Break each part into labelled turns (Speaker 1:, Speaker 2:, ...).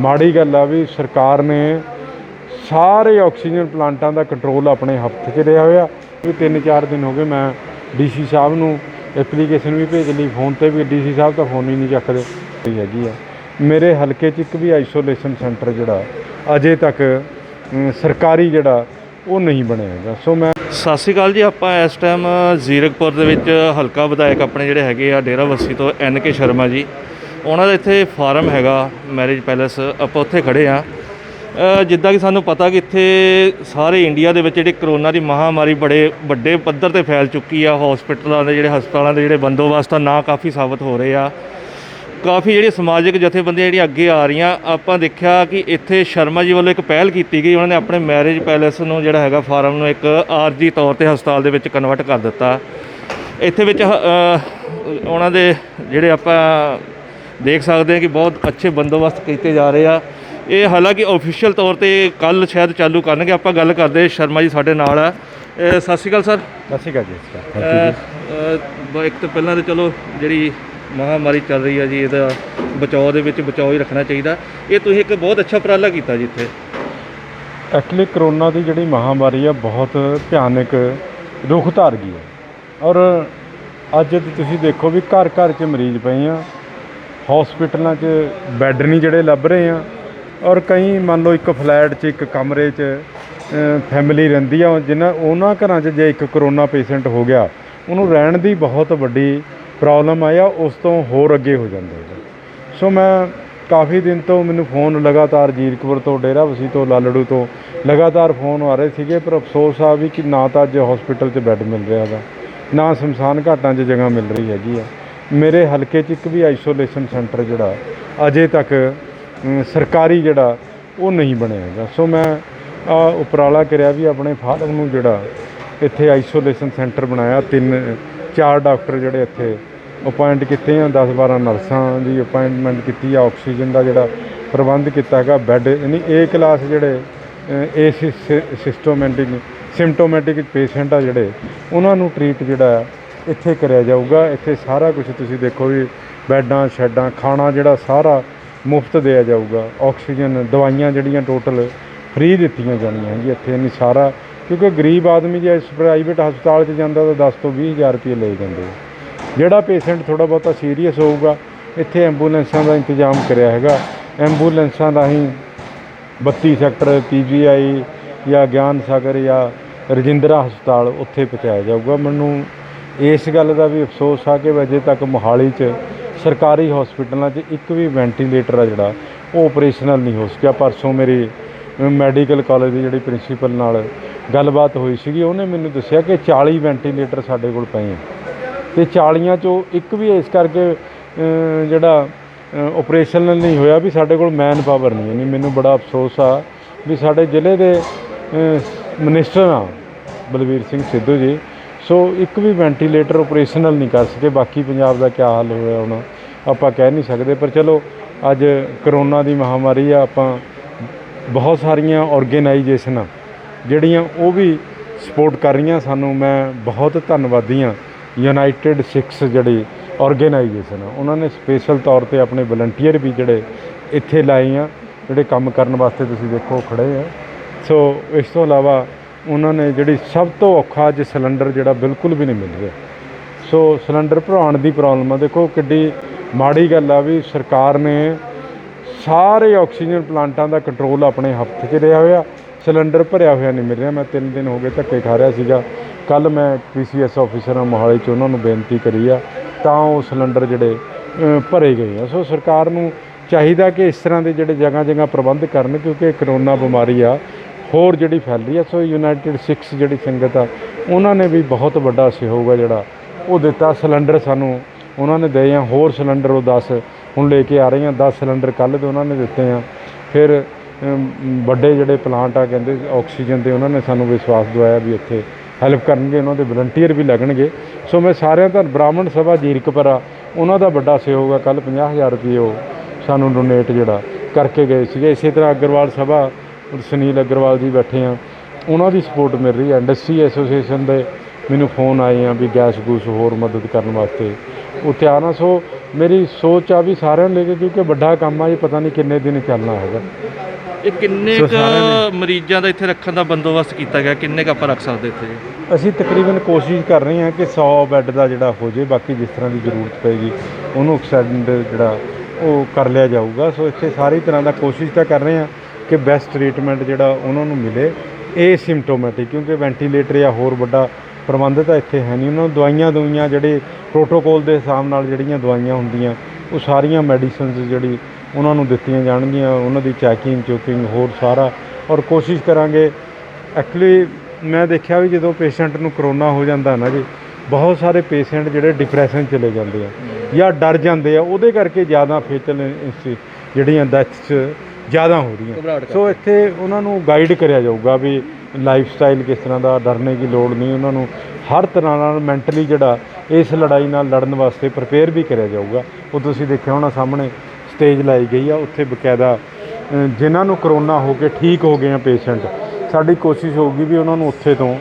Speaker 1: ਮਾੜੀ ਗੱਲ ਆ ਵੀ ਸਰਕਾਰ ਨੇ ਸਾਰੇ ਆਕਸੀਜਨ ਪਲਾਂਟਾਂ ਦਾ ਕੰਟਰੋਲ ਆਪਣੇ ਹੱਥ 'ਚ ਲਿਆ ਹੋਇਆ। ਵੀ 3-4 ਦਿਨ ਹੋ ਗਏ ਮੈਂ ਡੀਸੀ ਸਾਹਿਬ ਨੂੰ ਐਪਲੀਕੇਸ਼ਨ ਵੀ ਭੇਜ ਲਈ ਫੋਨ ਤੇ ਵੀ ਡੀਸੀ ਸਾਹਿਬ ਤਾਂ ਫੋਨ ਹੀ ਨਹੀਂ ਚੱਕਦੇ। ਇਹ ਹੈਗੀ ਆ। ਮੇਰੇ ਹਲਕੇ 'ਚ ਇੱਕ ਵੀ ਆਈਸੋਲੇਸ਼ਨ ਸੈਂਟਰ ਜਿਹੜਾ, ਅਜੇ ਤੱਕ ਸਰਕਾਰੀ ਜਿਹੜਾ, ਉਹ ਨਹੀਂ ਬਣਿਆ ਹੈਗਾ। ਸੋ ਮੈਂ
Speaker 2: ਸਤਿ ਸ਼੍ਰੀ ਅਕਾਲ ਜੀ, ਆਪਾਂ ਇਸ ਟਾਈਮ ਜ਼ੀਰਕਪੁਰ ਦੇ ਵਿੱਚ ਹਲਕਾ ਵਿਧਾਇਕ ਆਪਣੇ ਜਿਹੜੇ ਹੈਗੇ ਆ, ਡੇਰਾ ਬੱਸੀ ਤੋਂ ਐਨ ਕੇ ਸ਼ਰਮਾ ਜੀ। ਉਹਨਾਂ ਦਾ ਇੱਥੇ ਫਾਰਮ ਹੈਗਾ ਮੈਰਿਜ ਪੈਲੇਸ ਆਪਾਂ ਉੱਥੇ ਖੜੇ ਆ ਜਿੱਦਾਂ ਕਿ ਸਾਨੂੰ ਪਤਾ ਕਿ ਇੱਥੇ ਸਾਰੇ ਇੰਡੀਆ ਦੇ ਵਿੱਚ ਜਿਹੜੀ ਕਰੋਨਾ ਦੀ ਮਹਾਮਾਰੀ ਬੜੇ ਵੱਡੇ ਪੱਧਰ ਤੇ ਫੈਲ ਚੁੱਕੀ ਆ ਹਸਪੀਟਲਾਂ ਦੇ ਜਿਹੜੇ ਹਸਪਤਾਲਾਂ ਦੇ ਜਿਹੜੇ ਬੰਦੋਬਸਤ ਆ, ਨਾ ਕਾਫੀ ਸਾਬਤ ਹੋ ਰਹੇ ਆ। ਕਾਫੀ ਜਿਹੜੀ ਸਮਾਜਿਕ ਜਥੇਬੰਦੀਆਂ ਜਿਹੜੀਆਂ ਅੱਗੇ ਆ ਰਹੀਆਂ, ਆਪਾਂ ਦੇਖਿਆ ਕਿ ਇੱਥੇ ਸ਼ਰਮਾ ਜੀ ਵੱਲੋਂ ਇੱਕ ਪਹਿਲ ਕੀਤੀ ਗਈ, ਉਹਨਾਂ ਨੇ ਆਪਣੇ ਮੈਰਿਜ ਪੈਲੇਸ ਨੂੰ ਜਿਹੜਾ ਹੈਗਾ ਫਾਰਮ ਨੂੰ ਇੱਕ ਆਰਜੀ ਤੌਰ ਤੇ ਹਸਪਤਾਲ ਦੇ ਵਿੱਚ ਕਨਵਰਟ ਕਰ ਦਿੱਤਾ। ਇੱਥੇ ਵਿੱਚ ਹ- ਉਹਨਾਂ ਦੇ ਜਿਹੜੇ ਆਪਾਂ ਦੇਖ ਸਕਦੇ ਹਾਂ ਕਿ ਬਹੁਤ ਅੱਛੇ ਬੰਦੋਬਸਤ ਕੀਤੇ ਜਾ ਰਹੇ ਆ। ਇਹ ਹਾਲਾਂਕਿ ਆਫੀਸ਼ੀਅਲ ਤੌਰ ਤੇ ਕੱਲ ਸ਼ਾਇਦ ਚਾਲੂ ਕਰਨਗੇ। ਆਪਾਂ ਗੱਲ ਕਰਦੇ ਸ਼ਰਮਾ ਜੀ ਸਾਡੇ ਨਾਲ ਆ। ਸਤਿ ਸ਼੍ਰੀ ਅਕਾਲ ਸਰ।
Speaker 1: ਸਤਿ ਸ਼੍ਰੀ ਅਕਾਲ ਜੀ ਸਤਿ
Speaker 2: ਬ- ਇੱਕ ਤਾਂ ਪਹਿਲਾਂ ਤਾਂ ਚਲੋ ਜਿਹੜੀ ਮਹਾਮਾਰੀ ਚੱਲ ਰਹੀ ਹੈ ਜੀ ਇਹਦਾ ਬਚਾਓ ਦੇ ਵਿੱਚ ਬਚਾਓ ਹੀ ਰੱਖਣਾ ਚਾਹੀਦਾ। ਇਹ ਤੁਸੀਂ ਇੱਕ ਬਹੁਤ ਅੱਛਾ ਉਪਰਾਲਾ ਕੀਤਾ ਜੀ ਇੱਥੇ।
Speaker 1: ਐਕਚੁਅਲੀ ਕਰੋਨਾ ਦੀ ਜਿਹੜੀ ਮਹਾਮਾਰੀ ਆ ਬਹੁਤ ਭਿਆਨਕ ਰੁਖ ਧਾਰ ਗਈ ਹੈ ਔਰ ਅੱਜ ਤੁਸੀਂ ਦੇਖੋ ਵੀ ਘਰ ਘਰ 'ਚ ਮਰੀਜ਼ ਪਏ ਆ। ਹਸਪੀਟਲਾਂ 'ਚ ਬੈੱਡ ਨਹੀਂ ਜਿਹੜੇ ਲੱਭ ਰਹੇ ਆ। ਔਰ ਕਈ ਮੰਨ ਲਓ ਇੱਕ ਫਲੈਟ 'ਚ, ਇੱਕ ਕਮਰੇ 'ਚ ਫੈਮਿਲੀ ਰਹਿੰਦੀ ਆ, ਜਿਨ੍ਹਾਂ, ਉਹਨਾਂ ਘਰਾਂ 'ਚ ਜੇ ਇੱਕ ਕਰੋਨਾ ਪੇਸ਼ੈਂਟ ਹੋ ਗਿਆ, ਉਹਨੂੰ ਰਹਿਣ ਦੀ ਬਹੁਤ ਵੱਡੀ ਪ੍ਰੋਬਲਮ ਆਇਆ ਉਸ ਤੋਂ ਹੋਰ ਅੱਗੇ ਹੋ ਜਾਂਦੇ ਹੈ ਸੋ ਮੈਂ ਕਾਫੀ ਦਿਨ ਤੋਂ ਮੈਨੂੰ ਫੋਨ ਲਗਾਤਾਰ ਜੀਰਕਪੁਰ ਤੋਂ ਡੇਰਾਬੱਸੀ ਤੋਂ, ਲਾਲੜੂ ਤੋਂ ਲਗਾਤਾਰ ਫੋਨ ਆ ਰਹੇ ਸੀਗੇ, ਪਰ ਅਫਸੋਸ ਆ ਵੀ ਕਿ ਨਾ ਤਾਂ ਅੱਜ ਹਸਪੀਟਲ 'ਚ ਬੈੱਡ ਮਿਲ ਰਿਹਾ ਗਾ ਨਾ ਸ਼ਮਸ਼ਾਨ ਘਾਟਾਂ 'ਚ ਜਗ੍ਹਾ ਮਿਲ ਰਹੀ ਹੈਗੀ ਆ। ਮੇਰੇ ਹਲਕੇ 'ਚ ਇੱਕ ਵੀ ਆਈਸੋਲੇਸ਼ਨ ਸੈਂਟਰ ਜਿਹੜਾ ਅਜੇ ਤੱਕ ਸਰਕਾਰੀ ਜਿਹੜਾ ਉਹ ਨਹੀਂ ਬਣਿਆ ਹੈਗਾ। ਸੋ ਮੈਂ ਆ ਉਪਰਾਲਾ ਕਰਿਆ ਵੀ ਆਪਣੇ ਫਾਦਰ ਨੂੰ ਜਿਹੜਾ ਇੱਥੇ ਆਈਸੋਲੇਸ਼ਨ ਸੈਂਟਰ ਬਣਾਇਆ। ਤਿੰਨ ਚਾਰ ਡਾਕਟਰ ਜਿਹੜੇ ਇੱਥੇ ਅਪਾਇੰਟ ਕੀਤੇ ਆ 10 12 ਨਰਸਾਂ ਦੀ ਅਪਾਇੰਟਮੈਂਟ ਕੀਤੀ ਆ ਆਕਸੀਜਨ ਦਾ ਜਿਹੜਾ ਪ੍ਰਬੰਧ ਕੀਤਾ ਹੈਗਾ ਬੈੱਡ ਯਾਨੀ ਏ ਕਲਾਸ ਜਿਹੜੇ ਅ, ਏ ਸਿਸਟੋਮੈਟਿਕ ਸਿੰਪਟੋਮੈਟਿਕ ਪੇਸ਼ੈਂਟ ਆ ਜਿਹੜੇ ਉਹਨਾਂ ਨੂੰ ਟ੍ਰੀਟ ਜਿਹੜਾ ਆ ਇੱਥੇ ਕਰਿਆ ਜਾਊਗਾ। ਇੱਥੇ ਸਾਰਾ ਕੁਝ ਤੁਸੀਂ ਦੇਖੋ ਵੀ ਬੈੱਡਾਂ, ਸ਼ੈੱਡਾਂ, ਖਾਣਾ ਜਿਹੜਾ ਸਾਰਾ ਮੁਫਤ ਦਿਆ ਜਾਊਗਾ। ਆਕਸੀਜਨ, ਦਵਾਈਆਂ ਜਿਹੜੀਆਂ ਟੋਟਲ ਫ੍ਰੀ ਦਿੱਤੀਆਂ ਜਾਣੀਆਂ ਜੀ ਇੱਥੇ ਨਹੀਂ ਸਾਰਾ। ਕਿਉਂਕਿ ਗਰੀਬ ਆਦਮੀ ਜੇ ਇਸ ਪ੍ਰਾਈਵੇਟ ਹਸਪਤਾਲ 'ਚ ਜਾਂਦਾ ਤਾਂ 10 ਤੋਂ 20000 ਰੁਪਏ ਲੈ ਜਾਂਦੇ ਆ। ਜਿਹੜਾ ਪੇਸ਼ੈਂਟ ਥੋੜਾ ਬਹੁਤਾ ਸੀਰੀਅਸ ਹੋਊਗਾ, ਇੱਥੇ ਐਂਬੂਲੈਂਸਾਂ ਦਾ ਇੰਤਜ਼ਾਮ ਕਰਿਆ ਹੈਗਾ। ਐਂਬੂਲੈਂਸਾਂ ਰਾਹੀਂ 32 ਸੈਕਟਰ, ਪੀਜੀਆਈ ਜਾਂ ਗਿਆਨ ਸਾਗਰ ਜਾਂ ਰਜਿੰਦਰਾ ਹਸਪਤਾਲ ਉੱਥੇ ਪਹੁੰਚਾਇਆ ਜਾਊਗਾ। ਮੈਨੂੰ ਇਸ ਗੱਲ ਦਾ ਵੀ ਅਫਸੋਸ ਆ ਕਿ ਅਜੇ ਤੱਕ ਮੋਹਾਲੀ 'ਚ ਸਰਕਾਰੀ ਹਸਪੀਟਲਾਂ 'ਚ ਇੱਕ ਵੀ ਵੈਂਟੀਲੇਟਰ ਆ ਜਿਹੜਾ, ਉਹ ਆਪਰੇਸ਼ਨਲ ਨਹੀਂ ਹੋ ਸਕਿਆ। ਪਰਸੋਂ ਮੇਰੀ ਮੈਡੀਕਲ ਕਾਲਜ ਦੀ ਜਿਹੜੀ ਪ੍ਰਿੰਸੀਪਲ ਨਾਲ ਗੱਲਬਾਤ ਹੋਈ ਸੀਗੀ, ਉਹਨੇ ਮੈਨੂੰ ਦੱਸਿਆ ਕਿ 40 ਵੈਂਟੀਲੇਟਰ ਸਾਡੇ ਕੋਲ ਪਏ ਆ। ਤੇ 40 ਚੋਂ ਇੱਕ ਵੀ ਇਸ ਕਰਕੇ ਜਿਹੜਾ ਆਪਰੇਸ਼ਨਲ ਨਹੀਂ ਹੋਇਆ ਵੀ ਸਾਡੇ ਕੋਲ ਮੈਨ ਪਾਵਰ ਨਹੀਂ ਯਾਨੀ ਮੈਨੂੰ ਬੜਾ ਅਫਸੋਸ ਆ ਵੀ ਸਾਡੇ ਜ਼ਿਲ੍ਹੇ ਦੇ ਮਿਨਿਸਟਰ ਆ ਬਲਵੀਰ ਸਿੰਘ ਸਿੱਧੂ ਜੀ ਸੋ ਇੱਕ ਵੀ ਵੈਂਟੀਲੇਟਰ ਆਪਰੇਸ਼ਨਲ ਨਹੀਂ ਕਰ ਸਕੇ, ਬਾਕੀ ਪੰਜਾਬ ਦਾ ਕੀ ਹਾਲ ਹੋਇਆ ਹੁਣ, ਆਪਾਂ ਕਹਿ ਨਹੀਂ ਸਕਦੇ, ਪਰ ਚਲੋ ਅੱਜ ਕਰੋਨਾ ਦੀ ਮਹਾਮਾਰੀ ਆ, ਆਪਾਂ ਬਹੁਤ ਸਾਰੀਆਂ ਆਰਗੇਨਾਈਜੇਸ਼ਨਾਂ ਜਿਹੜੀਆਂ ਉਹ ਵੀ ਸਪੋਰਟ ਕਰ ਰਹੀਆਂ ਸਾਨੂੰ, ਮੈਂ ਬਹੁਤ ਧੰਨਵਾਦੀ ਹਾਂ ਯੂਨਾਈਟਿਡ ਸਿਕਸ ਜਿਹੜੀ ਆਰਗੇਨਾਈਜੇਸ਼ਨ ਆ, ਉਹਨਾਂ ਨੇ ਸਪੈਸ਼ਲ ਤੌਰ ਤੇ ਆਪਣੇ ਵਲੰਟੀਅਰ ਵੀ ਜਿਹੜੇ ਇੱਥੇ ਲਾਏ ਆ, ਜਿਹੜੇ ਕੰਮ ਕਰਨ ਵਾਸਤੇ ਤੁਸੀਂ ਦੇਖੋ ਖੜੇ ਆ। ਸੋ ਇਸ ਤੋਂ ਇਲਾਵਾ ਉਹਨਾਂ ਨੇ ਜਿਹੜੀ ਸਭ ਤੋਂ ਔਖਾ ਅੱਜ ਸਿਲੰਡਰ ਜਿਹੜਾ ਬਿਲਕੁਲ ਵੀ ਨਹੀਂ ਮਿਲ ਰਿਹਾ। ਸੋ ਸਿਲੰਡਰ ਭਰਾਉਣ ਦੀ ਪ੍ਰੋਬਲਮ ਆ। ਦੇਖੋ ਕਿੱਡੀ ਮਾੜੀ ਗੱਲ ਆ ਵੀ ਸਰਕਾਰ ਨੇ ਸਾਰੇ ਆਕਸੀਜਨ ਪਲਾਂਟਾਂ ਦਾ ਕੰਟਰੋਲ ਆਪਣੇ ਹੱਥ 'ਚ ਲਿਆ ਹੋਇਆ। ਸਿਲੰਡਰ ਭਰਿਆ ਹੋਇਆ ਨਹੀਂ ਮਿਲ ਰਿਹਾ। ਮੈਂ ਤਿੰਨ ਦਿਨ ਹੋ ਗਏ ਧੱਕੇ ਖਾ ਰਿਹਾ ਸੀਗਾ। ਕੱਲ ਮੈਂ ਪੀਸੀਐਸ ਆਫੀਸਰ ਆ ਮੋਹਾਲੀ 'ਚ ਉਹਨਾਂ ਨੂੰ ਬੇਨਤੀ ਕਰੀ ਆ, ਤਾਂ ਉਹ ਸਿਲੰਡਰ ਜਿਹੜੇ ਭਰੇ ਗਏ ਆ। ਸੋ ਸਰਕਾਰ ਨੂੰ ਚਾਹੀਦਾ ਕਿ ਇਸ ਤਰ੍ਹਾਂ ਦੇ ਜਿਹੜੇ ਜਗ੍ਹਾ ਜਗ੍ਹਾ ਪ੍ਰਬੰਧ ਕਰਨ, ਕਿਉਂਕਿ ਕਰੋਨਾ ਬਿਮਾਰੀ ਆ। ਹੋਰ ਜਿਹੜੀ ਫੈਲ ਰਹੀ ਆ, ਸੋ ਯੂਨਾਈਟਿਡ ਸਿੱਖਸ ਜਿਹੜੀ ਸੰਗਤ ਆ, ਉਹਨਾਂ ਨੇ ਵੀ ਬਹੁਤ ਵੱਡਾ ਸਹਿਯੋਗ ਆ ਜਿਹੜਾ, ਉਹ ਦਿੱਤਾ। ਸਿਲੰਡਰ ਸਾਨੂੰ ਉਹਨਾਂ ਨੇ ਦੇ ਆ, ਹੋਰ ਸਿਲੰਡਰ ਉਹ 10 ਹੁਣ ਲੈ ਕੇ ਆ ਰਹੇ ਆ 10 ਸਿਲੰਡਰ ਕੱਲ੍ਹ ਦੇ ਉਹਨਾਂ ਨੇ ਦਿੱਤੇ ਆ। ਫਿਰ ਵੱਡੇ ਜਿਹੜੇ ਪਲਾਂਟ ਆ, ਕਹਿੰਦੇ ਆਕਸੀਜਨ ਦੇ, ਉਹਨਾਂ ਨੇ ਸਾਨੂੰ ਵਿਸ਼ਵਾਸ ਦਵਾਇਆ ਵੀ ਇੱਥੇ ਹੈਲਪ ਕਰਨਗੇ, ਉਹਨਾਂ ਦੇ ਵਲੰਟੀਅਰ ਵੀ ਲੱਗਣਗੇ। ਸੋ ਮੈਂ ਸਾਰਿਆਂ ਦਾ, ਬ੍ਰਾਹਮਣ ਸਭਾ ਜੀਰਕਪੁਰ ਆ, ਉਹਨਾਂ ਦਾ ਵੱਡਾ ਸਹਿਯੋਗ ਆ। ਕੱਲ 50000 ਰੁਪਏ ਉਹ ਸਾਨੂੰ ਡੋਨੇਟ ਜਿਹੜਾ ਕਰਕੇ ਗਏ ਸੀਗੇ। ਇਸੇ ਤਰ੍ਹਾਂ ਅਗਰਵਾਲ ਸਭਾ ਸੁਨੀਲ ਅਗਰਵਾਲ ਜੀ ਬੈਠੇ ਆ। ਉਹਨਾਂ ਦੀ ਸਪੋਰਟ ਮਿਲ ਰਹੀ ਹੈ। ਇੰਡਸਟਰੀ ਐਸੋਸੀਏਸ਼ਨ ਦੇ ਮੈਨੂੰ ਫੋਨ ਆਏ ਆ ਵੀ ਗੈਸ ਗੂਸ ਹੋਰ ਮਦਦ ਕਰਨ ਵਾਸਤੇ। ਉਹ ਤਿਆਰ ਆ। ਸੋ ਮੇਰੀ ਸੋਚ ਆ ਵੀ ਸਾਰਿਆਂ ਨੂੰ ਲੈ ਕੇ ਕਿਉਂਕਿ ਵੱਡਾ ਕੰਮ ਆ ਜੀ ਪਤਾ ਨਹੀਂ ਕਿੰਨੇ ਦਿਨ ਚੱਲਣਾ ਹੈਗਾ।
Speaker 2: ਇਹ ਕਿੰਨੇ ਕੁ ਮਰੀਜ਼ਾਂ ਦਾ ਇੱਥੇ ਰੱਖਣ ਦਾ ਬੰਦੋਬਸਤ ਕੀਤਾ ਗਿਆ? ਕਿੰਨੇ ਕੁ ਆਪਾਂ ਰੱਖ ਸਕਦੇ ਇੱਥੇ?
Speaker 1: ਅਸੀਂ ਤਕਰੀਬਨ ਕੋਸ਼ਿਸ਼ ਕਰ ਰਹੇ ਹਾਂ ਕਿ 100 ਬੈੱਡ ਦਾ ਜਿਹੜਾ ਹੋ ਜੇ ਬਾਕੀ ਜਿਸ ਤਰ੍ਹਾਂ ਦੀ ਜ਼ਰੂਰਤ ਪਏਗੀ ਉਹਨੂੰ ਐਕਸਟੈਂਡ ਜਿਹੜਾ ਉਹ ਕਰ ਲਿਆ ਜਾਊਗਾ। ਸੋ ਇੱਥੇ ਸਾਰੀ ਤਰ੍ਹਾਂ ਦਾ ਕੋਸ਼ਿਸ਼ ਤਾਂ ਕਰ ਰਹੇ ਹਾਂ। ਕਿ ਬੈਸਟ ਟ੍ਰੀਟਮੈਂਟ ਜਿਹੜਾ ਉਹਨਾਂ ਨੂੰ ਮਿਲੇ, ਇਹ ਸਿੰਪਟੋਮੈਟਿਕ ਕਿਉਂਕਿ ਵੈਂਟੀਲੇਟਰ ਜਾਂ ਹੋਰ ਵੱਡਾ ਪ੍ਰਬੰਧ ਤਾਂ ਇੱਥੇ ਹੈ ਨਹੀਂ। ਉਹਨਾਂ ਨੂੰ ਦਵਾਈਆਂ ਦਵਾਈਆਂ ਜਿਹੜੇ ਪ੍ਰੋਟੋਕੋਲ ਦੇ ਹਿਸਾਬ ਨਾਲ ਜਿਹੜੀਆਂ ਦਵਾਈਆਂ ਹੁੰਦੀਆਂ, ਉਹ ਸਾਰੀਆਂ ਮੈਡੀਸਿਨਸ ਜਿਹੜੀ ਉਹਨਾਂ ਨੂੰ ਦਿੱਤੀਆਂ ਜਾਣਗੀਆਂ, ਉਹਨਾਂ ਦੀ ਚੈਕਿੰਗ ਚੋਕਿੰਗ ਹੋਰ ਸਾਰਾ। ਔਰ ਕੋਸ਼ਿਸ਼ ਕਰਾਂਗੇ ਐਕਚੁਅਲੀ ਮੈਂ ਦੇਖਿਆ ਵੀ ਜਦੋਂ ਪੇਸ਼ੈਂਟ ਨੂੰ ਕਰੋਨਾ ਹੋ ਜਾਂਦਾ ਨਾ ਜੀ, ਬਹੁਤ ਸਾਰੇ ਪੇਸ਼ੈਂਟ ਜਿਹੜੇ ਡਿਪਰੈਸ਼ਨ ਚਲੇ ਜਾਂਦੇ ਆ ਜਾਂ ਡਰ ਜਾਂਦੇ ਆ, ਉਹਦੇ ਕਰਕੇ ਜ਼ਿਆਦਾ ਫੇਟਲ ਜਿਹੜੀਆਂ ਡੈਥਸ ਜ਼ਿਆਦਾ ਹੋ ਰਹੀਆਂ। ਸੋ ਇੱਥੇ ਉਹਨਾਂ ਨੂੰ ਗਾਈਡ ਕਰਿਆ ਜਾਊਗਾ ਵੀ ਲਾਈਫ ਸਟਾਈਲ ਕਿਸ ਤਰ੍ਹਾਂ ਦਾ ਡਰਨੇ ਦੀ ਲੋੜ ਨਹੀਂ। ਉਹਨਾਂ ਨੂੰ ਹਰ ਤਰ੍ਹਾਂ ਨਾਲ ਮੈਂਟਲੀ ਜਿਹੜਾ ਇਸ ਲੜਾਈ ਨਾਲ ਲੜਨ ਵਾਸਤੇ ਪ੍ਰਪੇਅਰ ਵੀ ਕਰਿਆ ਜਾਊਗਾ। ਉਹ ਤੁਸੀਂ ਦੇਖਿਆ ਹੋਣਾ ਸਾਹਮਣੇ ਸਟੇਜ ਲਾਈ ਗਈ ਆ। ਉੱਥੇ ਬਕਾਇਦਾ ਜਿਨ੍ਹਾਂ ਨੂੰ ਕਰੋਨਾ ਹੋ ਕੇ ਠੀਕ ਹੋ ਗਏ ਆ ਪੇਸ਼ੈਂਟ ਸਾਡੀ ਕੋਸ਼ਿਸ਼ ਹੋਊਗੀ ਵੀ ਉਹਨਾਂ ਨੂੰ ਉੱਥੇ ਤੋਂ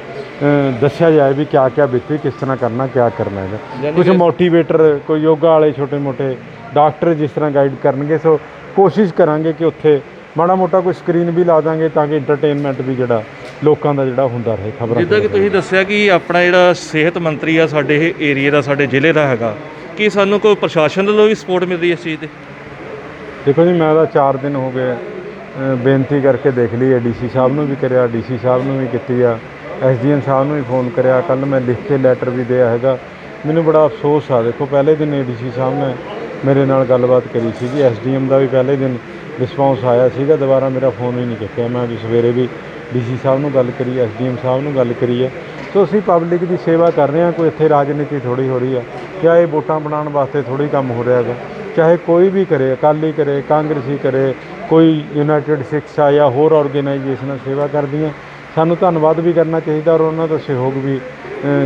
Speaker 1: ਦੱਸਿਆ ਜਾਏ ਵੀ ਕਿਆ ਕਿਆ ਬੀਤੀ ਕਿਸ ਤਰ੍ਹਾਂ ਕਰਨਾ ਕਿਆ ਕਰਨਾ
Speaker 2: ਯਾਨੀ
Speaker 1: ਕੁਝ ਮੋਟੀਵੇਟਰ ਕੋਈ ਯੋਗਾ ਵਾਲੇ ਛੋਟੇ ਮੋਟੇ ਡਾਕਟਰ ਜਿਸ ਤਰ੍ਹਾਂ ਗਾਈਡ ਕਰਨਗੇ ਸੋ ਕੋਸ਼ਿਸ਼ ਕਰਾਂਗੇ ਕਿ ਉੱਥੇ ਮਾੜਾ ਮੋਟਾ ਕੋਈ ਸਕਰੀਨ ਵੀ ਲਾ ਦਾਂਗੇ ਤਾਂ ਕਿ ਐਂਟਰਟੇਨਮੈਂਟ ਵੀ ਜਿਹੜਾ ਲੋਕਾਂ ਦਾ ਜਿਹੜਾ ਹੁੰਦਾ ਰਹੇ ਖਬਰਾਂ
Speaker 2: ਜਿੱਦਾਂ ਕਿ ਤੁਸੀਂ ਦੱਸਿਆ ਕਿ ਆਪਣਾ ਜਿਹੜਾ ਸਿਹਤ ਮੰਤਰੀ ਆ ਸਾਡੇ ਇਹ ਏਰੀਆ ਦਾ ਸਾਡੇ ਜ਼ਿਲ੍ਹੇ ਦਾ ਹੈਗਾ ਕੀ ਸਾਨੂੰ ਕੋਈ ਪ੍ਰਸ਼ਾਸਨ ਵੱਲੋਂ ਵੀ ਸਪੋਰਟ ਮਿਲ ਰਹੀ ਹੈ ਇਸ ਚੀਜ਼ ਤੇ
Speaker 1: ਦੇਖੋ ਜੀ ਮੈਂ ਤਾਂ 4 ਦਿਨ ਹੋ ਗਏ ਬੇਨਤੀ ਕਰਕੇ ਦੇਖ ਲਈ ਹੈ ਡੀਸੀ ਸਾਹਿਬ ਨੂੰ ਵੀ ਕਰਿਆ ਡੀਸੀ ਸਾਹਿਬ ਨੂੰ ਵੀ ਕੀਤੀ ਆ ਐਸਡੀਐਮ ਸਾਹਿਬ ਨੂੰ ਵੀ ਫੋਨ ਕਰਿਆ ਕੱਲ ਮੈਂ ਲਿਖ ਕੇ ਲੈਟਰ ਵੀ ਦਿਆ ਹੈਗਾ। ਮੈਨੂੰ ਬੜਾ ਅਫਸੋਸ ਆ ਦੇਖੋ ਪਹਿਲੇ ਦਿਨ ਡੀਸੀ ਸਾਹਿਬ ਨੇ ਮੇਰੇ ਨਾਲ ਗੱਲਬਾਤ ਕਰੀ ਸੀਗੀ। ਐਸਡੀਐਮ ਦਾ ਵੀ ਪਹਿਲੇ ਦਿਨ ਰਿਸਪੌਂਸ ਆਇਆ ਸੀਗਾ, ਦੁਬਾਰਾ ਮੇਰਾ ਫੋਨ ਵੀ ਨਹੀਂ ਚੱਕਿਆ। ਮੈਂ ਵੀ ਸਵੇਰੇ ਵੀ ਡੀਸੀ ਸਾਹਿਬ ਨੂੰ ਗੱਲ ਕਰੀ ਐਸਡੀਐਮ ਸਾਹਿਬ ਨੂੰ ਗੱਲ ਕਰੀ ਹੈ ਸੋ ਅਸੀਂ ਪਬਲਿਕ ਦੀ ਸੇਵਾ ਕਰ ਰਹੇ ਹਾਂ, ਕੋਈ ਇੱਥੇ ਰਾਜਨੀਤੀ ਥੋੜੀ ਹੋ ਰਹੀ ਆ। ਕਿਆ ਇਹ ਵੋਟਾਂ ਬਣਾਉਣ ਵਾਸਤੇ ਥੋੜੀ ਕੰਮ ਹੋ ਰਿਹਾ ਹੈਗਾ। ਚਾਹੇ ਕੋਈ ਵੀ ਕਰੇ, ਅਕਾਲੀ ਕਰੇ, ਕਾਂਗਰਸੀ ਕਰੇ, ਕੋਈ ਯੂਨਾਈਟਿਡ ਸਿੱਖਸ ਆ ਜਾਂ ਹੋਰ ਆਰਗੇਨਾਈਜੇਸ਼ਨਾਂ ਸੇਵਾ ਕਰਦੀਆਂ ਸਾਨੂੰ ਧੰਨਵਾਦ ਵੀ ਕਰਨਾ ਚਾਹੀਦਾ ਔਰ ਉਹਨਾਂ ਦਾ ਸਹਿਯੋਗ ਵੀ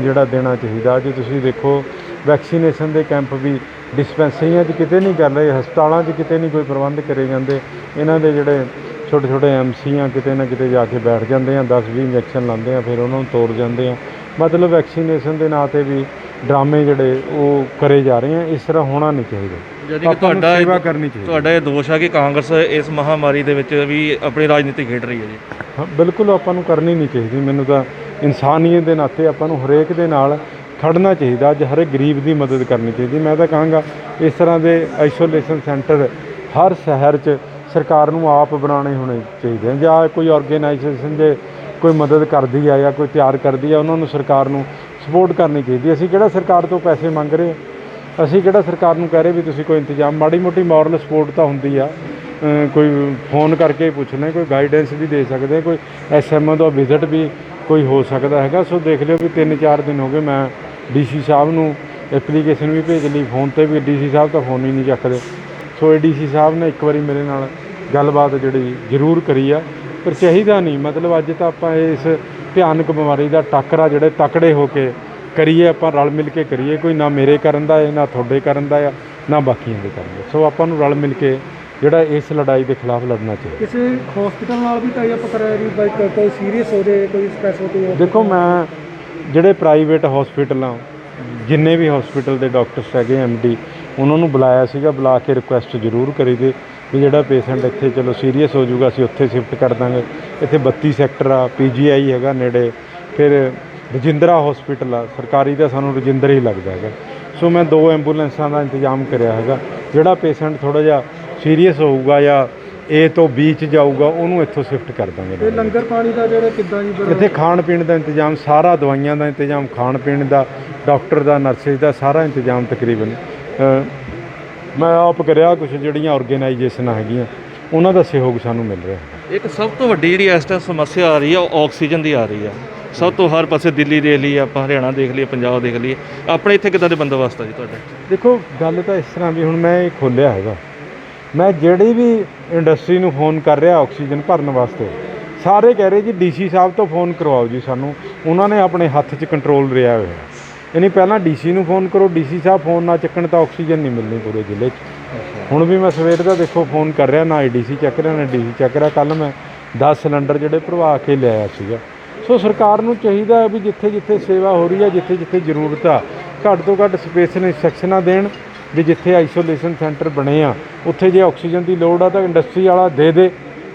Speaker 1: ਜਿਹੜਾ ਦੇਣਾ ਚਾਹੀਦਾ। ਅੱਜ ਤੁਸੀਂ ਦੇਖੋ ਵੈਕਸੀਨੇਸ਼ਨ ਦੇ ਕੈਂਪ ਵੀ ਡਿਸਪੈਂਸਰੀਆਂ 'ਚ ਕਿਤੇ ਨਹੀਂ ਕਰ ਰਹੇ ਹਸਪਤਾਲਾਂ 'ਚ ਕਿਤੇ ਨਹੀਂ ਕੋਈ ਪ੍ਰਬੰਧ ਕਰੇ ਜਾਂਦੇ। ਇਹਨਾਂ ਦੇ ਜਿਹੜੇ ਛੋਟੇ ਛੋਟੇ ਐਮਸੀਆਂ ਕਿਤੇ ਨਾ ਕਿਤੇ ਜਾ ਕੇ ਬੈਠ ਜਾਂਦੇ ਆ 10 20 ਇੰਜੈਕਸ਼ਨ ਲਾਉਂਦੇ ਆ ਫਿਰ ਉਹਨਾਂ ਨੂੰ ਤੋੜ ਜਾਂਦੇ ਆ। ਮਤਲਬ ਵੈਕਸੀਨੇਸ਼ਨ ਦੇ ਨਾਂ ਤੇ ਵੀ ਡਰਾਮੇ ਜਿਹੜੇ ਉਹ ਕਰੇ ਜਾ ਰਹੇ ਆ ਇਸ ਤਰ੍ਹਾਂ ਹੋਣਾ ਨਹੀਂ ਚਾਹੀਦਾ।
Speaker 2: ਕਿ ਤੁਹਾਡਾ ਇਹ-
Speaker 1: ਸੇਵਾ ਕਰਨੀ ਚਾਹੀਦੀ।
Speaker 2: ਤੁਹਾਡਾ ਇਹ ਦੋਸ਼ ਹੈ ਕਿ ਕਾਂਗਰਸ ਇਸ ਮਹਾਮਾਰੀ ਦੇ ਵਿੱਚ ਵੀ ਆਪਣੀ ਰਾਜਨੀਤੀ ਖੇਡ ਰਹੀ ਹੈ ਜੀ।
Speaker 1: ਹਾਂ ਬਿਲਕੁਲ ਆਪਾਂ ਨੂੰ ਕਰਨੀ ਨਹੀਂ ਚਾਹੀਦੀ। ਮੈਨੂੰ ਤਾਂ ਇਨਸਾਨੀਅਤ ਦੇ ਨਾਤੇ ਆਪਾਂ ਨੂੰ ਹਰੇਕ ਦੇ ਨਾਲ ਖੜਨਾ ਚਾਹੀਦਾ, ਅੱਜ ਹਰੇਕ ਗਰੀਬ ਦੀ ਮਦਦ ਕਰਨੀ ਚਾਹੀਦੀ। ਮੈਂ ਤਾਂ ਕਹਾਂਗਾ, ਇਸ ਤਰ੍ਹਾਂ ਦੇ ਆਈਸੋਲੇਸ਼ਨ ਸੈਂਟਰ ਹਰ ਸ਼ਹਿਰ 'ਚ ਸਰਕਾਰ ਨੂੰ ਆਪ ਬਣਾਉਣੇ ਹੋਣੇ ਚਾਹੀਦੇ ਜਾਂ ਕੋਈ ਆਰਗੇਨਾਈਜੇਸ਼ਨ ਜੇ ਕੋਈ ਮਦਦ ਕਰਦੀ ਆ ਜਾਂ ਕੋਈ ਤਿਆਰ ਕਰਦੀ ਆ, ਉਹਨਾਂ ਨੂੰ ਸਰਕਾਰ ਨੂੰ ਸਪੋਰਟ ਕਰਨੀ ਚਾਹੀਦੀ ਅਸੀਂ ਕਿਹੜਾ ਸਰਕਾਰ ਤੋਂ ਪੈਸੇ ਮੰਗ ਰਹੇ ਹਾਂ ਅਸੀਂ ਕਿਹੜਾ ਸਰਕਾਰ ਨੂੰ ਕਹਿ ਰਹੇ ਵੀ ਤੁਸੀਂ ਕੋਈ ਇੰਤਜ਼ਾਮ, ਮਾੜੀ ਮੋਟੀ ਮੋਰਲ ਸਪੋਰਟ ਤਾਂ ਹੁੰਦੀ ਆ। ਕੋਈ ਫੋਨ ਕਰਕੇ ਪੁੱਛ ਲੈ ਕੋਈ ਗਾਈਡੈਂਸ ਵੀ ਦੇ ਸਕਦੇ, ਕੋਈ ਐਸਐਮਓ ਦਾ ਵਿਜ਼ਿਟ ਵੀ ਕੋਈ ਹੋ ਸਕਦਾ ਹੈਗਾ। ਸੋ ਦੇਖ ਲਿਓ ਵੀ 3-4 ਦਿਨ ਹੋ ਗਏ, ਮੈਂ ਡੀਸੀ ਸਾਹਿਬ ਨੂੰ ਐਪਲੀਕੇਸ਼ਨ ਵੀ ਭੇਜ ਲਈ ਫੋਨ ਤੇ ਵੀ ਡੀਸੀ ਸਾਹਿਬ ਤਾਂ ਫੋਨ ਹੀ ਨਹੀਂ ਚੱਕਦੇ। ਸੋ ਡੀਸੀ ਸਾਹਿਬ ਨੇ ਇੱਕ ਵਾਰੀ ਮੇਰੇ ਨਾਲ ਗੱਲਬਾਤ ਜਿਹੜੀ ਜ਼ਰੂਰ ਕਰੀ ਆ ਪਰ ਚਾਹੀਦਾ ਨਹੀਂ। ਮਤਲਬ ਅੱਜ ਤਾਂ ਆਪਾਂ ਇਸ ਭਿਆਨਕ ਬਿਮਾਰੀ ਦਾ ਟੱਕਰਾ ਜਿਹੜੇ ਤਕੜੇ ਹੋ ਕੇ ਕਰੀਏ ਆਪਾਂ ਰਲ ਮਿਲ ਕੇ ਕਰੀਏ ਕੋਈ ਨਾ ਮੇਰੇ ਕਰਨ ਦਾ ਹੈ ਨਾ ਤੁਹਾਡੇ ਕਰਨ ਦਾ ਆ ਨਾ ਬਾਕੀਆਂ ਦੇ ਕਰਨ ਦਾ। ਸੋ ਆਪਾਂ ਨੂੰ ਰਲ ਮਿਲ ਕੇ ਜਿਹੜਾ ਇਸ ਲੜਾਈ ਦੇ ਖਿਲਾਫ ਲੜਨਾ ਚਾਹੀਦਾ।
Speaker 3: ਕਿਸੇ ਹਸਪੀਟਲ ਨਾਲ ਵੀ ਟਾਈ ਅਪ ਕਰਾਇਆ ਵੀ ਬਾਈ ਕ- ਕੋਈ ਸੀਰੀਅਸ ਹੋ ਜਾਏ ਕੋਈ ਸਪੈਸ਼ਲਿਟੀ ਹੋ
Speaker 1: ਦੇਖੋ ਮੈਂ ਜਿਹੜੇ ਪ੍ਰਾਈਵੇਟ ਹਸਪੀਟਲਾਂ ਜਿੰਨੇ ਵੀ ਹਸਪੀਟਲ ਦੇ ਡਾਕਟਰਸ ਹੈਗੇ ਐਮਡੀ ਉਹਨਾਂ ਨੂੰ ਬੁਲਾਇਆ ਸੀਗਾ, ਬੁਲਾ ਕੇ ਰਿਕੁਐਸਟ ਜ਼ਰੂਰ ਕਰੀ ਦੇ ਵੀ ਜਿਹੜਾ ਪੇਸ਼ੈਂਟ ਇੱਥੇ ਚਲੋ ਸੀਰੀਅਸ ਹੋ ਜਾਊਗਾ, ਅਸੀਂ ਉੱਥੇ ਸ਼ਿਫਟ ਕਰ ਦਾਂਗੇ। ਇੱਥੇ 32 ਸੈਕਟਰ ਆ ਪੀਜੀਆਈ ਹੈਗਾ ਨੇੜੇ। ਫਿਰ ਰਜਿੰਦਰਾ ਹਸਪੀਟਲ ਆ, ਸਰਕਾਰੀ ਦਾ ਸਾਨੂੰ ਰਜਿੰਦਰ ਹੀ ਲੱਗਦਾ ਹੈਗਾ। ਸੋ ਮੈਂ ਦੋ ਐਂਬੂਲੈਂਸਾਂ ਦਾ ਇੰਤਜ਼ਾਮ ਕਰਿਆ ਹੈਗਾ। ਜਿਹੜਾ ਪੇਸ਼ੈਂਟ ਥੋੜਾ ਜਿਹਾ ਸੀਰੀਅਸ ਹੋਊਗਾ ਜਾਂ ਏ ਤੋਂ ਬੀ ਚ ਜਾਊਗਾ ਉਹਨੂੰ ਇੱਥੋਂ ਸ਼ਿਫਟ ਕਰ ਦਾਂਗੇ
Speaker 3: ਤੇ ਲੰਗਰ ਪਾਣੀ ਦਾ ਜਿਹੜਾ ਕਿੱਦਾਂ ਜੀ
Speaker 1: ਇੱਥੇ ਖਾਣ ਪੀਣ ਦਾ ਇੰਤਜ਼ਾਮ ਸਾਰਾ ਦਵਾਈਆਂ ਦਾ ਇੰਤਜ਼ਾਮ ਖਾਣ ਪੀਣ ਦਾ ਡਾਕਟਰ ਦਾ ਨਰਸਿਸ ਦਾ ਸਾਰਾ ਇੰਤਜ਼ਾਮ ਤਕਰੀਬਨ ਮੈਂ ਆਪ ਕਰਿਆ ਕੁਝ ਜਿਹੜੀਆਂ ਆਰਗੇਨਾਈਜੇਸ਼ਨਾਂ ਹੈਗੀਆਂ ਉਹਨਾਂ ਦਾ ਸਹਿਯੋਗ ਸਾਨੂੰ ਮਿਲ ਰਿਹਾ
Speaker 2: ਇੱਕ ਸਭ ਤੋਂ ਵੱਡੀ ਜਿਹੜੀ ਇਸ ਟਾਈਮ ਸਮੱਸਿਆ ਆ ਰਹੀ ਆ ਉਹ ਆਕਸੀਜਨ ਦੀ ਆ ਰਹੀ ਆ। ਸਭ ਤੋਂ ਹਰ ਪਾਸੇ ਦਿੱਲੀ ਦੇਖ ਲਈ ਆਪਾਂ ਹਰਿਆਣਾ ਦੇਖ ਲਈਏ ਪੰਜਾਬ ਦੇਖ ਲਈਏ। ਆਪਣੇ ਇੱਥੇ ਕਿੱਦਾਂ ਦੇ ਬੰਦੋਬਸਤ ਆ ਜੀ ਤੁਹਾਡੇ?
Speaker 1: ਦੇਖੋ ਗੱਲ ਤਾਂ ਇਸ ਤਰ੍ਹਾਂ ਵੀ ਹੁਣ ਮੈਂ ਇਹ ਖੋਲਿਆ ਹੈਗਾ। ਮੈਂ ਜਿਹੜੀ ਵੀ ਇੰਡਸਟਰੀ ਨੂੰ ਫੋਨ ਕਰ ਰਿਹਾ ਆਕਸੀਜਨ ਭਰਨ ਵਾਸਤੇ ਸਾਰੇ ਕਹਿ ਰਹੇ ਜੀ ਡੀਸੀ ਸਾਹਿਬ ਤੋਂ ਫੋਨ ਕਰਵਾਓ ਜੀ ਸਾਨੂੰ। ਉਹਨਾਂ ਨੇ ਆਪਣੇ ਹੱਥ 'ਚ ਕੰਟਰੋਲ ਰਿਹਾ ਹੋਇਆ। ਯਾਨੀ ਪਹਿਲਾਂ ਡੀਸੀ ਨੂੰ ਫੋਨ ਕਰੋ ਡੀਸੀ ਸਾਹਿਬ ਫੋਨ ਨਾ ਚੱਕਣ ਤਾਂ ਆਕਸੀਜਨ ਨਹੀਂ ਮਿਲਣੀ ਪੂਰੇ ਜ਼ਿਲ੍ਹੇ 'ਚ। ਹੁਣ ਵੀ ਮੈਂ ਸਵੇਰ ਦਾ ਦੇਖੋ ਫੋਨ ਕਰ ਰਿਹਾ ਨਾ ਆਈਡੀਸੀ ਚੱਕ ਰਿਹਾ ਨਾ ਡੀਸੀ ਚੱਕ ਰਿਹਾ। ਕੱਲ ਮੈਂ 10 ਸਿਲੰਡਰ ਜਿਹੜੇ ਭਰਵਾ ਕੇ ਲਿਆਇਆ ਸੀਗਾ। ਸੋ ਸਰਕਾਰ ਨੂੰ ਚਾਹੀਦਾ ਹੈ ਵੀ ਜਿੱਥੇ ਜਿੱਥੇ ਸੇਵਾ ਹੋ ਰਹੀ ਹੈ ਜਿੱਥੇ ਜਿੱਥੇ ਜ਼ਰੂਰਤ ਆ ਘੱਟ ਤੋਂ ਘੱਟ ਸਪੇਸ ਇੰਸਟਰਕਸ਼ਨਾਂ ਦੇਣ। ਵੀ ਜਿੱਥੇ ਆਈਸੋਲੇਸ਼ਨ ਸੈਂਟਰ ਬਣੇ ਆ, ਉੱਥੇ ਜੇ ਆਕਸੀਜਨ ਦੀ ਲੋੜ ਆ ਤਾਂ ਇੰਡਸਟਰੀ ਵਾਲਾ ਦੇ ਦੇ।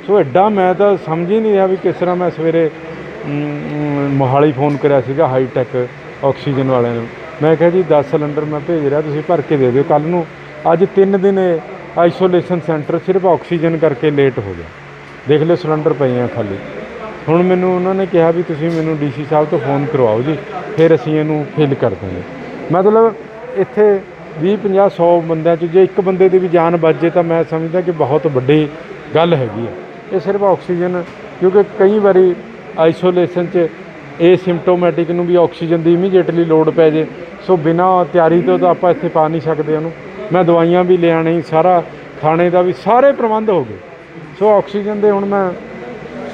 Speaker 1: ਸੋ ਐਡਾ ਮੈਂ ਤਾਂ ਸਮਝ ਹੀ ਨਹੀਂ ਰਿਹਾ ਵੀ ਕਿਸ ਤਰ੍ਹਾਂ ਮੈਂ ਸਵੇਰੇ ਮੋਹਾਲੀ ਫੋਨ ਕਰਿਆ ਸੀਗਾ ਹਾਈ ਟੈਕ ਆਕਸੀਜਨ ਵਾਲਿਆਂ ਨੂੰ। ਮੈਂ ਕਿਹਾ ਜੀ 10 ਸਿਲੰਡਰ ਮੈਂ ਭੇਜ ਰਿਹਾ, ਤੁਸੀਂ ਭਰ ਕੇ ਦੇ ਦਿਓ। ਕੱਲ ਨੂੰ, ਅੱਜ 3 ਦਿਨ ਆਈਸੋਲੇਸ਼ਨ ਸੈਂਟਰ ਸਿਰਫ ਆਕਸੀਜਨ ਕਰਕੇ ਲੇਟ ਹੋ ਗਿਆ। ਦੇਖ ਲਿਓ ਸਿਲੰਡਰ ਪਏ ਆ ਖਾਲੀ। ਹੁਣ ਮੈਨੂੰ ਉਹਨਾਂ ਨੇ ਕਿਹਾ ਵੀ ਤੁਸੀਂ ਮੈਨੂੰ ਡੀਸੀ ਸਾਹਿਬ ਤੋਂ ਫੋਨ ਕਰਵਾਓ ਜੀ, ਫਿਰ ਅਸੀਂ ਇਹਨੂੰ ਫਿਲ ਕਰ ਦਾਂਗੇ ਮਤਲਬ ਇੱਥੇ 20 50 100 ਬੰਦਿਆਂ 'ਚ ਜੇ ਇੱਕ ਬੰਦੇ ਦੀ ਵੀ ਜਾਨ ਬਚ ਜੇ ਤਾਂ ਮੈਂ ਸਮਝਦਾ ਕਿ ਬਹੁਤ ਵੱਡੀ ਗੱਲ ਹੈਗੀ ਹੈ ਇਹ ਸਿਰਫ ਆਕਸੀਜਨ ਕਿਉਂਕਿ ਕਈ ਵਾਰੀ ਆਈਸੋਲੇਸ਼ਨ 'ਚ ਏਸਿਮਟੋਮੈਟਿਕ ਨੂੰ ਵੀ ਆਕਸੀਜਨ ਦੀ ਇਮੀਡੀਏਟਲੀ ਲੋੜ ਪੈ ਜੇ। ਸੋ ਬਿਨਾਂ ਤਿਆਰੀ ਤੋਂ ਤਾਂ ਆਪਾਂ ਇੱਥੇ ਪਾ ਨਹੀਂ ਸਕਦੇ ਉਹਨੂੰ। ਮੈਂ ਦਵਾਈਆਂ ਵੀ ਲਿਆਣੀ ਸਾਰਾ ਖਾਣੇ ਦਾ ਵੀ ਸਾਰੇ ਪ੍ਰਬੰਧ ਹੋ ਗਏ। ਸੋ ਆਕਸੀਜਨ ਦੇ ਹੁਣ ਮੈਂ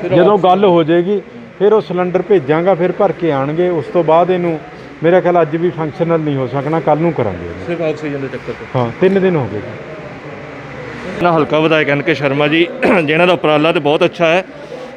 Speaker 1: ਜਦੋਂ ਗੱਲ ਹੋ ਜਾਏਗੀ ਫਿਰ ਉਹ ਸਿਲੰਡਰ ਭੇਜਾਂਗਾ ਫਿਰ ਭਰ ਕੇ ਆਣਗੇ। ਉਸ ਤੋਂ ਬਾਅਦ ਇਹਨੂੰ ਮੇਰਾ ਖਿਆਲ ਅੱਜ ਵੀ ਫੰਕਸ਼ਨਲ ਨਹੀਂ ਹੋ ਸਕਣਾ ਕੱਲ ਨੂੰ ਕਰਾਂਗੇ।
Speaker 2: ਸਿਰਫ ਆਕਸੀਜਨ ਦੇ ਚੱਕਰ ਤੇ।
Speaker 1: ਹਾਂ 3 ਦਿਨ ਹੋ ਗਏ। ਜੀ
Speaker 2: ਨਾ ਹਲਕਾ ਵਿਧਾਇਕ ਐਨ ਕੇ ਸ਼ਰਮਾ ਜੀ ਜਿਹਨਾਂ ਦਾ ਉਪਰਾਲਾ ਤੇ ਬਹੁਤ ਅੱਛਾ ਹੈ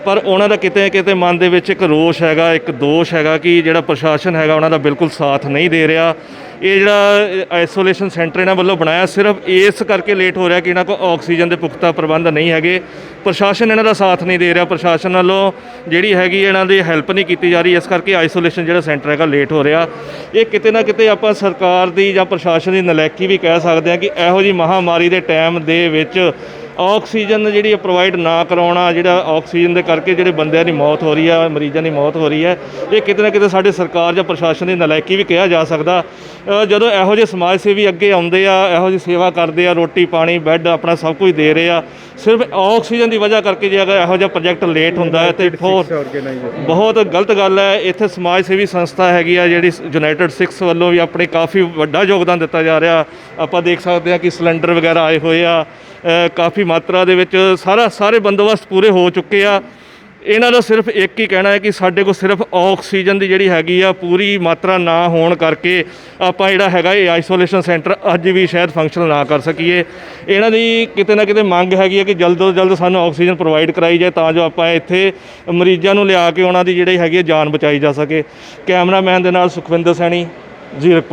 Speaker 2: ਪਰ ਉਹਨਾਂ ਦਾ ਕਿਤੇ ਕਿਤੇ ਮਨ ਦੇ ਵਿੱਚ ਇੱਕ ਰੋਸ਼ ਹੈਗਾ ਇੱਕ ਦੋਸ਼ ਹੈਗਾ ਕਿ ਜਿਹੜਾ ਪ੍ਰਸ਼ਾਸਨ ਹੈਗਾ ਉਹਨਾਂ ਦਾ ਬਿਲਕੁਲ ਸਾਥ ਨਹੀਂ ਦੇ ਰਿਹਾ। ਇਹ ਜਿਹੜਾ ਆਈਸੋਲੇਸ਼ਨ ਸੈਂਟਰ ਇਹਨਾਂ ਵੱਲੋਂ ਬਣਾਇਆ, ਸਿਰਫ ਇਸ ਕਰਕੇ ਲੇਟ ਹੋ ਰਿਹਾ ਕਿ ਇਹਨਾਂ ਕੋਲ ਆਕਸੀਜਨ ਦੇ ਪੁਖਤਾ ਪ੍ਰਬੰਧ ਨਹੀਂ ਹੈਗੇ। ਪ੍ਰਸ਼ਾਸਨ ਇਹਨਾਂ ਦਾ ਸਾਥ ਨਹੀਂ ਦੇ ਰਿਹਾ। ਪ੍ਰਸ਼ਾਸਨ ਵੱਲੋਂ ਜਿਹੜੀ ਹੈਗੀ ਇਹਨਾਂ ਦੀ ਹੈਲਪ ਨਹੀਂ ਕੀਤੀ ਜਾ ਰਹੀ, ਇਸ ਕਰਕੇ ਆਈਸੋਲੇਸ਼ਨ ਜਿਹੜਾ ਸੈਂਟਰ ਹੈਗਾ ਲੇਟ ਹੋ ਰਿਹਾ। ਇਹ ਕਿਤੇ ਨਾ ਕਿਤੇ ਆਪਾਂ ਸਰਕਾਰ ਦੀ ਜਾਂ ਪ੍ਰਸ਼ਾਸਨ ਦੀ ਨਲਾਇਕੀ ਵੀ ਕਹਿ ਸਕਦੇ ਹਾਂ ਕਿ ਇਹੋ ਜੀ ਮਹਾਮਾਰੀ ਦੇ ਟਾਈਮ ਦੇ ਵਿੱਚ ਆਕਸੀਜਨ ਜਿਹੜੀ ਪ੍ਰੋਵਾਈਡ ਨਾ ਕਰਾਉਣਾ ਜਿਹੜਾ ਆਕਸੀਜਨ ਦੇ ਕਰਕੇ ਜਿਹੜੇ ਬੰਦਿਆਂ ਦੀ ਮੌਤ ਹੋ ਰਹੀ ਹੈ ਮਰੀਜ਼ਾਂ ਦੀ ਮੌਤ ਹੋ ਰਹੀ ਹੈ ਇਹ ਕਿਤੇ ਨਾ ਕਿਤੇ ਸਾਡੇ ਸਰਕਾਰ ਜਾਂ ਪ੍ਰਸ਼ਾਸਨ ਦੀ ਨਲਾਇਕੀ ਵੀ ਕਿਹਾ ਜਾ ਸਕਦਾ। ਜਦੋਂ ਇਹੋ ਜਿਹੇ ਸਮਾਜ ਸੇਵੀ ਅੱਗੇ ਆਉਂਦੇ ਆ ਇਹੋ ਜਿਹੀ ਸੇਵਾ ਕਰਦੇ ਆ ਰੋਟੀ ਪਾਣੀ ਬੈੱਡ ਆਪਣਾ ਸਭ ਕੁਝ ਦੇ ਰਹੇ ਆ ਸਿਰਫ ਆਕਸੀਜਨ ਦੀ ਵਜ੍ਹਾ ਕਰਕੇ ਜੇ ਅਗਰ ਇਹੋ ਜਿਹਾ ਪ੍ਰੋਜੈਕਟ ਲੇਟ ਹੁੰਦਾ ਹੈ ਤੇ ਬਹੁਤ ਬਹੁਤ ਗਲਤ ਗੱਲ ਹੈ। ਇੱਥੇ ਸਮਾਜ ਸੇਵੀ ਸੰਸਥਾ ਹੈਗੀ ਆ ਜਿਹੜੀ ਯੂਨਾਈਟਿਡ ਸਿਕਸ ਵੱਲੋਂ ਵੀ ਆਪਣੇ ਕਾਫੀ ਵੱਡਾ ਯੋਗਦਾਨ ਦਿੱਤਾ ਜਾ ਰਿਹਾ। ਆਪਾਂ ਦੇਖ ਸਕਦੇ ਹਾਂ ਕਿ ਸਿਲੰਡਰ ਵਗੈਰਾ ਆਏ ਹੋਏ ਆ। ਕਾਫੀ ਮਾਤਰਾ ਦੇ ਵਿੱਚ ਸਾਰਾ ਸਾਰੇ ਬੰਦੋਬਸਤ ਪੂਰੇ ਹੋ ਚੁੱਕੇ ਆ। ਇਹਨਾਂ ਦਾ ਸਿਰਫ ਇੱਕ ਹੀ ਕਹਿਣਾ ਹੈ ਕਿ ਸਾਡੇ ਕੋਲ ਸਿਰਫ ਆਕਸੀਜਨ ਦੀ ਜਿਹੜੀ ਹੈਗੀ ਆ, ਪੂਰੀ ਮਾਤਰਾ ਨਾ ਹੋਣ ਕਰਕੇ ਆਪਾਂ ਜਿਹੜਾ ਹੈਗਾ ਇਹ ਆਈਸੋਲੇਸ਼ਨ ਸੈਂਟਰ ਅੱਜ ਵੀ ਸ਼ਾਇਦ ਫੰਕਸ਼ਨ ਨਾ ਕਰ ਸਕੀਏ। ਇਹਨਾਂ ਦੀ ਕਿਤੇ ਨਾ ਕਿਤੇ ਮੰਗ ਹੈਗੀ ਹੈ ਕਿ ਜਲਦ ਤੋਂ ਜਲਦ ਸਾਨੂੰ ਆਕਸੀਜਨ ਪ੍ਰੋਵਾਈਡ ਕਰਾਈ ਜਾਏ ਤਾਂ ਜੋ ਆਪਾਂ ਇੱਥੇ ਮਰੀਜ਼ਾਂ ਨੂੰ ਲਿਆ ਕੇ ਉਹਨਾਂ ਦੀ ਜਿਹੜੀ ਹੈਗੀ ਹੈ ਜਾਨ ਬਚਾਈ ਜਾ ਸਕੇ। ਕੈਮਰਾਮੈਨ ਦੇ ਨਾਲ ਸੁਖਵਿੰਦਰ ਸੈਣੀ ਜ਼ੀਰਕਪੁਰ